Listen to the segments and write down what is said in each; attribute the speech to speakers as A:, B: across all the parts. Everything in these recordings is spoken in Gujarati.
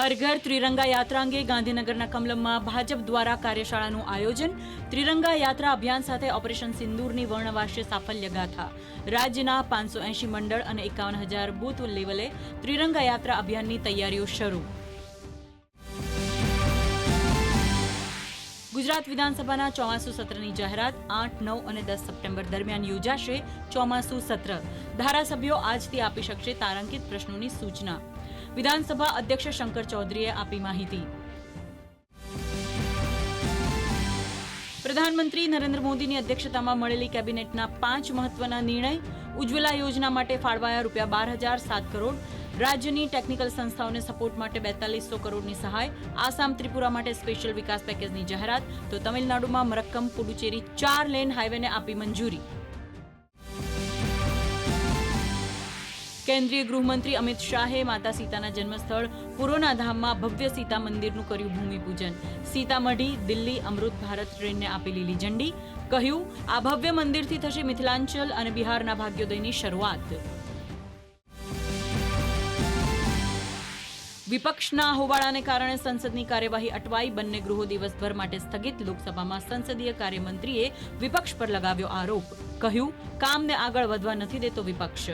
A: હર ઘર ત્રિરંગા યાત્રા અંગે ગાંધીનગરના કમલમમાં ભાજપ દ્વારા કાર્યશાળાનું આયોજન. ત્રિરંગા યાત્રા અભિયાન સાથે ઓપરેશન સિંદૂરની વર્ણવાર્ષિક સાફલ્ય ગાથા રાજ્યના પાંચસો એંશી મંડળ અને એકાવન હજાર બૂથ લેવલે ત્રિરંગા યાત્રા અભિયાનની તૈયારીઓ શરૂ. ગુજરાત વિધાનસભાના ચોમાસુ સત્રની જાહેરાત આઠ, નવ અને દસ સપ્ટેમ્બર દરમિયાન યોજાશે ચોમાસુ સત્ર. ધારાસભ્યો આજથી આપી શકશે તારાંકિત પ્રશ્નોની સૂચના. વિધાનસભા અધ્યક્ષ શંકર ચૌધરીએ આપી માહિતી. પ્રધાનમંત્રી નરેન્દ્ર મોદીની અધ્યક્ષતામાં મળેલી કેબિનેટના પાંચ મહત્વના નિર્ણય ઉજ્જવલા યોજના માટે ફાળવાયા રૂપિયા બાર હજાર સાત કરોડ, રાજ્યની ટેકનિકલ સંસ્થાઓને સપોર્ટ માટે બેતાલીસો કરોડની સહાય, આસામ ત્રિપુરા માટે સ્પેશિયલ વિકાસ પેકેજની જાહેરાત, તો તમિલનાડુમાં મરક્કમ પુડુચેરી ચાર લેન હાઈવેને આપી મંજૂરી. કેન્દ્રીય ગૃહમંત્રી અમિત શાહે માતા સીતાના જન્મસ્થળ પુરોના ધામમાં ભવ્ય સીતા મંદિરનું કર્યું ભૂમિપૂજન. સીતામઢી, દિલ્હી, અમૃત ભારત ટ્રેનને આપી લીલી ઝંડી. કહ્યું, આ ભવ્ય મંદિરથી થશે મિથિલાંચલ અને બિહારના ભાગ્યોદયની શરૂઆત. વિપક્ષના હોબાળાને કારણે સંસદની કાર્યવાહી અટવાઈ બંને ગૃહો દિવસભર માટે સ્થગિત. લોકસભામાં સંસદીય કાર્યમંત્રીએ વિપક્ષ પર લગાવ્યો આરોપ. કહ્યું, કામને આગળ વધવા નથી દેતો વિપક્ષ.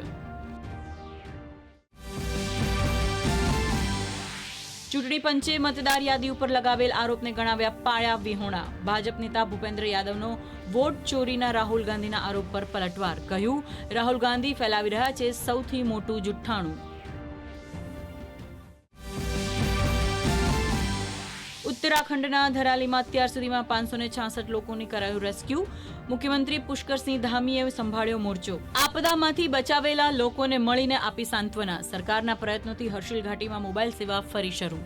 A: ચૂંટણી પંચે મતદાર યાદી ઉપર લગાવેલ આરોપને ગણાવ્યા પાળ્યા વિહોણા. ભાજપ નેતા ભૂપેન્દ્ર યાદવનો વોટ ચોરીના રાહુલ ગાંધીના આરોપ પર પલટવાર, કહ્યું, રાહુલ ગાંધી ફેલાવી રહ્યા છે સૌથી મોટું જુઠ્ઠાણું. ઉત્તરાખંડના ધરાલીમાં અત્યાર સુધીમાં પાંચસો ને છાસઠ લોકોને કરાયું રેસ્ક્યુ. મુખ્યમંત્રી પુષ્કરસિંહ ધામીએ સંભાળ્યો મોરચો. આપદામાંથી બચાવેલા લોકોને મળીને આપી સાંત્વના. સરકારના પ્રયત્નોથી હર્ષિલ ઘાટીમાં મોબાઈલ સેવા ફરી શરૂ.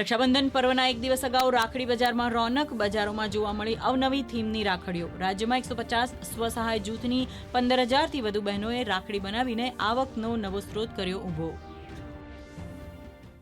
A: રક્ષાબંધન પર્વના એક દિવસ અગાઉ રાખડી બજારમાં રોનક બજારોમાં જોવા મળી અવનવી થીમની રાખડીઓ. રાજ્યમાં એકસો પચાસ સ્વસહાય જૂથની પંદર હજારથી વધુ બહેનોએ રાખડી બનાવીને આવકનો નવો સ્ત્રોત કર્યો ઊભો.